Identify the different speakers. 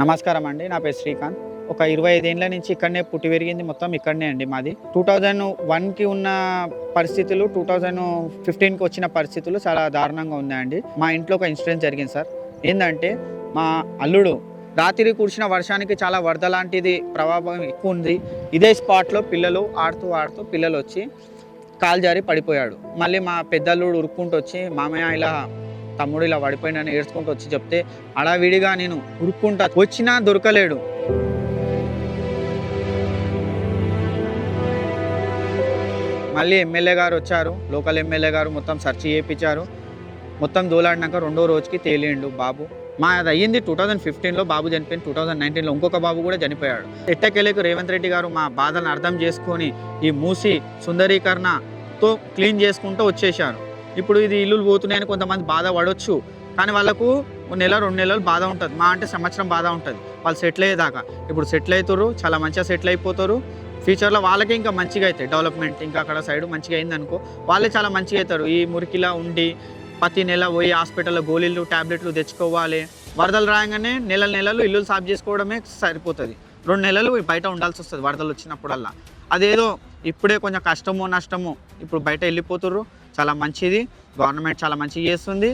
Speaker 1: నమస్కారం అండి. నా పేరు శ్రీకాంత్. ఒక ఇరవై ఐదేళ్ళ నుంచి ఇక్కడనే పుట్టి పెరిగింది. మొత్తం ఇక్కడనే అండి మాది. టూ థౌజండ్ వన్కి ఉన్న పరిస్థితులు టూ థౌజండ్ ఫిఫ్టీన్కి వచ్చిన పరిస్థితులు చాలా దారుణంగా ఉన్నాయండి. మా ఇంట్లో ఒక ఇన్సిడెంట్ జరిగింది సార్. ఏంటంటే మా అల్లుడు రాత్రి కురిసిన వర్షానికి చాలా వరద లాంటిది ప్రభావం ఎక్కువ ఉంది. ఇదే స్పాట్లో పిల్లలు ఆడుతూ ఆడుతూ పిల్లలు వచ్చి కాలు జారి పడిపోయాడు. మళ్ళీ మా పెద్దల్లుడు ఉరుక్కుంటూ వచ్చి మామయ్య ఇలా తమ్ముడు ఇలా పడిపోయినని ఏడ్చుకుంటూ వచ్చి చెప్తే అడావిడిగా నేను ఉరుక్కుంటా. వచ్చినా దొరకలేడు. మళ్ళీ ఎమ్మెల్యే గారు వచ్చారు. లోకల్ ఎమ్మెల్యే గారు మొత్తం సెర్చ్ చేయించారు. మొత్తం దోలాడినాక రెండో రోజుకి తేలిండు బాబు. మా అది అయ్యింది టూ థౌజండ్ ఫిఫ్టీన్లో బాబు చనిపోయింది టూ థౌజండ్ నైన్టీన్లో ఇంకొక బాబు కూడా చనిపోయాడు. ఎట్టకెళ్ళకు రేవంత్ రెడ్డి గారు మా బాధలను అర్థం చేసుకొని ఈ మూసి సుందరీకరణతో క్లీన్ చేసుకుంటూ వచ్చేసారు ఇప్పుడు ఇది ఇల్లులు పోతున్నాయని కొంతమంది బాధ పడవచ్చు కానీ వాళ్ళకు నెల రెండు నెలలు బాధ ఉంటుంది. మా అంటే సంవత్సరం బాధ ఉంటుంది. వాళ్ళు సెటిల్ అయ్యేదాకా. ఇప్పుడు సెటిల్ అవుతారు చాలా మంచిగా సెటిల్ అయిపోతారు ఫ్యూచర్లో వాళ్ళకే ఇంకా మంచిగా అవుతాయి డెవలప్మెంట్ ఇంకా అక్కడ సైడ్ మంచిగా అయింది అనుకో వాళ్ళే చాలా మంచిగా అవుతారు ఈ మురికిలా ఉండి ప్రతి నెల పోయి హాస్పిటల్లో గోళీలు ట్యాబ్లెట్లు తెచ్చుకోవాలి. వరదలు రాగానే నెల నెలలు ఇల్లు సాఫ్ చేసుకోవడమే సరిపోతుంది. రెండు నెలలు బయట ఉండాల్సి వస్తుంది వరదలు వచ్చినప్పుడల్లా. అదేదో ఇప్పుడే కొంచెం కష్టమో నష్టమో ఇప్పుడు బయట వెళ్ళిపోతుర్రు. చాలా మంచిది. గవర్నమెంట్ చాలా మంచిగా చేస్తుంది.